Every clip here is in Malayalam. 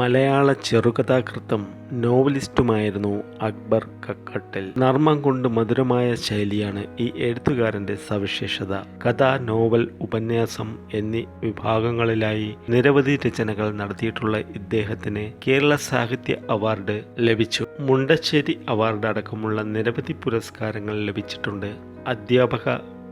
മലയാള ചെറുകഥാകൃത്തും നോവലിസ്റ്റുമായിരുന്നു അക്ബർ കക്കട്ടൽ. നർമ്മം കൊണ്ട് മധുരമായ ശൈലിയാണ് ഈ എഴുത്തുകാരന്റെ സവിശേഷത. കഥ നോവൽ ഉപന്യാസം എന്നീ വിഭാഗങ്ങളിലായി നിരവധി രചനകൾ നടത്തിയിട്ടുള്ള ഇദ്ദേഹത്തിന് കേരള സാഹിത്യ അവാർഡ് ലഭിച്ചു. മുണ്ടശ്ശേരി അവാർഡ് അടക്കമുള്ള നിരവധി പുരസ്കാരങ്ങൾ ലഭിച്ചിട്ടുണ്ട്. അധ്യാപക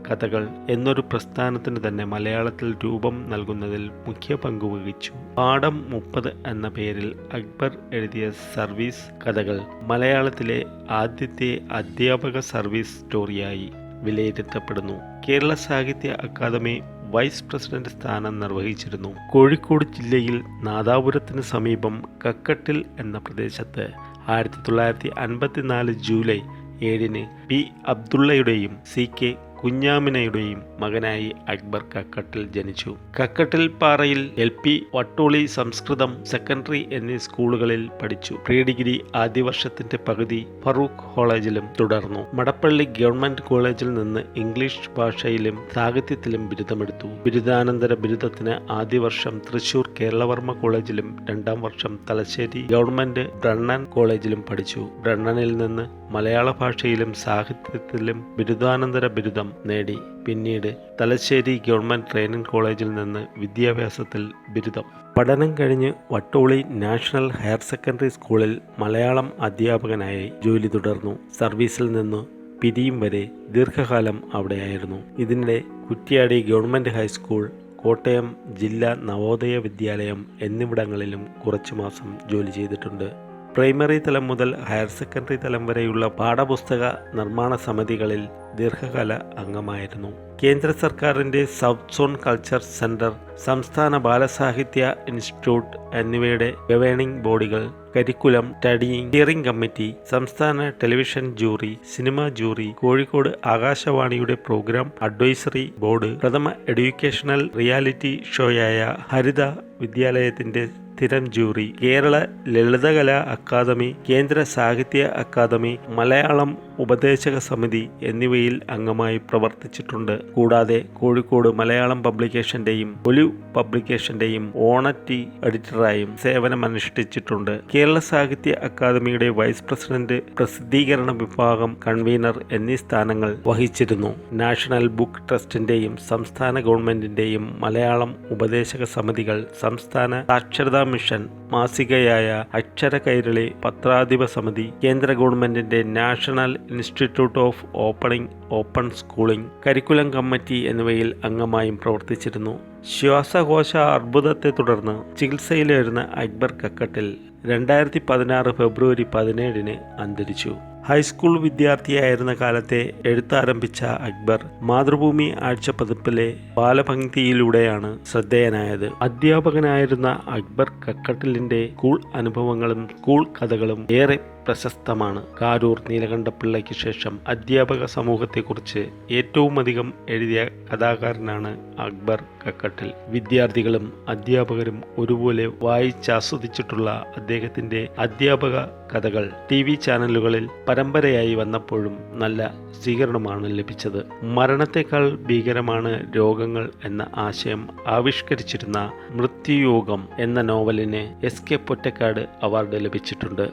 കഥകൾ എന്നൊരു പ്രസ്ഥാനത്തിന് തന്നെ മലയാളത്തിൽ രൂപം നൽകുന്നതിൽ മുഖ്യ പങ്ക് വഹിച്ചു. പാഠം മുപ്പത് എന്ന പേരിൽ അക്ബർ എഴുതിയ സർവീസ് കഥകൾ മലയാളത്തിലെ ആദ്യത്തെ അധ്യാപക സർവീസ് സ്റ്റോറിയായി വിലയിരുത്തപ്പെടുന്നു. കേരള സാഹിത്യ അക്കാദമി വൈസ് പ്രസിഡന്റ് സ്ഥാനം നിർവഹിച്ചിരുന്നു. കോഴിക്കോട് ജില്ലയിൽ നാദാപുരത്തിന് സമീപം കക്കട്ടിൽ എന്ന പ്രദേശത്ത് ആയിരത്തി തൊള്ളായിരത്തി അൻപത്തിനാല് ജൂലൈ ഏഴിന് പി അബ്ദുള്ളയുടെയും സി കെ കുഞ്ഞാമിനയുടെയും മകനായി അക്ബർ കക്കട്ടിൽ ജനിച്ചു. കക്കട്ടിൽ പാറയിൽ L P Vattoli Sanskrit secondary എന്നീ സ്കൂളുകളിൽ പഠിച്ചു. പ്രീ ഡിഗ്രി ആദ്യ വർഷത്തിന്റെ പകുതി ഫറൂഖ് കോളേജിലും തുടർന്നു. മടപ്പള്ളി ഗവൺമെന്റ് കോളേജിൽ നിന്ന് ഇംഗ്ലീഷ് ഭാഷയിലും സാഹിത്യത്തിലും ബിരുദമെടുത്തു. ബിരുദാനന്തര ബിരുദത്തിന് ആദ്യ വർഷം തൃശൂർ കേരളവർമ്മ കോളേജിലും രണ്ടാം വർഷം തലശ്ശേരി ഗവൺമെന്റ് ബ്രണ്ണൻ കോളേജിലും പഠിച്ചു. ബ്രണ്ണനിൽ നിന്ന് മലയാള ഭാഷയിലും സാഹിത്യത്തിലും ബിരുദാനന്തര ബിരുദം നേടി. പിന്നീട് തലശ്ശേരി ഗവൺമെന്റ് ട്രെയിനിങ് കോളേജിൽ നിന്ന് വിദ്യാഭ്യാസത്തിൽ ബിരുദം. പഠനം കഴിഞ്ഞ് വട്ടോളി നാഷണൽ ഹയർ സെക്കൻഡറി സ്കൂളിൽ മലയാളം അധ്യാപകനായി ജോലി തുടർന്നു. സർവീസിൽ നിന്ന് പിരിയും വരെ ദീർഘകാലം അവിടെയായിരുന്നു. ഇതിനിടെ കുറ്റ്യാടി ഗവൺമെന്റ് ഹൈസ്കൂൾ കോട്ടയം ജില്ലാ നവോദയ വിദ്യാലയം എന്നിവിടങ്ങളിലും കുറച്ചു മാസം ജോലി ചെയ്തിട്ടുണ്ട്. പ്രൈമറി തലം മുതൽ ഹയർ സെക്കൻഡറി തലം വരെയുള്ള പാഠപുസ്തക നിർമ്മാണ സമിതികളിൽ ദീർഘകാല അംഗമായിരുന്നു. കേന്ദ്ര സർക്കാരിന്റെ സൗത്ത് സോൺ കൾച്ചർ സെന്റർ സംസ്ഥാന ബാലസാഹിത്യ ഇൻസ്റ്റിറ്റ്യൂട്ട് എന്നിവയുടെ ഗവേണിംഗ് ബോഡികൾ കരിക്കുലം സ്റ്റഡിയിങ് ഹിയറിംഗ് കമ്മിറ്റി സംസ്ഥാന television jury cinema jury Kozhikode ആകാശവാണിയുടെ പ്രോഗ്രാം അഡ്വൈസറി ബോർഡ് പ്രഥമ എഡ്യൂക്കേഷണൽ റിയാലിറ്റി ഷോയായ ഹരിത വിദ്യാലയത്തിന്റെ സ്ഥിരം ജൂറി കേരള ലളിതകലാ അക്കാദമി കേന്ദ്ര സാഹിത്യ അക്കാദമി മലയാളം ഉപദേശക സമിതി എന്നിവയിൽ അംഗമായി പ്രവർത്തിച്ചിട്ടുണ്ട്. കൂടാതെ കോഴിക്കോട് മലയാളം പബ്ലിക്കേഷന്റെയും ഒലു പബ്ലിക്കേഷന്റെയും ഓണറ്റി എഡിറ്ററായും സേവനമനുഷ്ഠിച്ചിട്ടുണ്ട്. കേരള സാഹിത്യ അക്കാദമിയുടെ വൈസ് പ്രസിഡന്റ് പ്രസിദ്ധീകരണ വിഭാഗം കൺവീനർ എന്നീ സ്ഥാനങ്ങൾ വഹിച്ചിരുന്നു. നാഷണൽ ബുക്ക് ട്രസ്റ്റിന്റെയും സംസ്ഥാന ഗവൺമെന്റിന്റെയും മലയാളം ഉപദേശക സമിതികൾ സംസ്ഥാന സാക്ഷരതാ മിഷൻ മാസികയായ അക്ഷര കൈരളി പത്രാധിപ സമിതി കേന്ദ്ര ഗവൺമെന്റിന്റെ national institute of opening open schooling curriculum committee എന്നിവയിൽ അംഗമായും പ്രവർത്തിച്ചിരുന്നു. ശ്വാസകോശ അർബുദത്തെ തുടർന്ന് ചികിത്സയിലായിരുന്ന അക്ബർ കക്കട്ടിൽ രണ്ടായിരത്തി പതിനാറ് ഫെബ്രുവരി പതിനേഴിന് അന്തരിച്ചു. ഹൈസ്കൂൾ വിദ്യാർത്ഥിയായിരുന്ന കാലത്തെ എഴുത്താരംഭിച്ച അക്ബർ മാതൃഭൂമി ആഴ്ചപ്പതിപ്പിലെ ബാലപംക്തിയിലൂടെയാണ് ശ്രദ്ധേയനായത്. അധ്യാപകനായിരുന്ന അക്ബർ കക്കട്ടിലിന്റെ സ്കൂൾ അനുഭവങ്ങളും സ്കൂൾ കഥകളും ഏറെ പ്രശസ്തമാണ്. കാരൂർ നീലകണ്ഠപിള്ളയ്ക്ക് ശേഷം അധ്യാപക സമൂഹത്തെക്കുറിച്ച് ഏറ്റവും അധികം എഴുതിയ കഥാകാരനാണ് അക്ബർ കക്കട്ടിൽ. വിദ്യാർത്ഥികളും അധ്യാപകരും ഒരുപോലെ വായിച്ചാസ്വദിച്ചിട്ടുള്ള അദ്ദേഹത്തിന്റെ അധ്യാപക കഥകൾ ടി വി ചാനലുകളിൽ പരമ്പരയായി വന്നപ്പോഴും നല്ല സ്വീകരണമാണ് ലഭിച്ചത്. മരണത്തെക്കാൾ ഭീകരമാണ് രോഗങ്ങൾ എന്ന ആശയം ആവിഷ്കരിച്ചിരുന്ന മൃത്യുയോഗം എന്ന നോവലിന് എസ് കെ പൊറ്റക്കാട് അവാർഡ് ലഭിച്ചിട്ടുണ്ട്.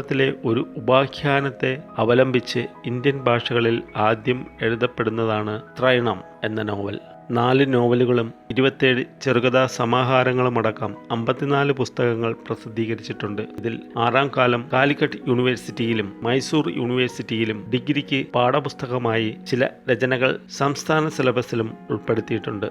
മഹാഭാരതത്തിലെ ഒരു ഉപാഖ്യാനത്തെ അവലംബിച്ച് ഇന്ത്യൻ ഭാഷകളിൽ ആദ്യം എഴുതപ്പെടുന്നതാണ് ത്രൈണം എന്ന നോവൽ. നാല് നോവലുകളും ഇരുപത്തേഴ് ചെറുകഥാ സമാഹാരങ്ങളുമടക്കം അമ്പത്തിനാല് പുസ്തകങ്ങൾ പ്രസിദ്ധീകരിച്ചിട്ടുണ്ട്. ഇതിൽ ആറാം കാലം കാലിക്കറ്റ് യൂണിവേഴ്സിറ്റിയിലും മൈസൂർ യൂണിവേഴ്സിറ്റിയിലും ഡിഗ്രിക്ക് പാഠപുസ്തകമായി ചില രചനകൾ സംസ്ഥാന സിലബസിലും ഉൾപ്പെടുത്തിയിട്ടുണ്ട്.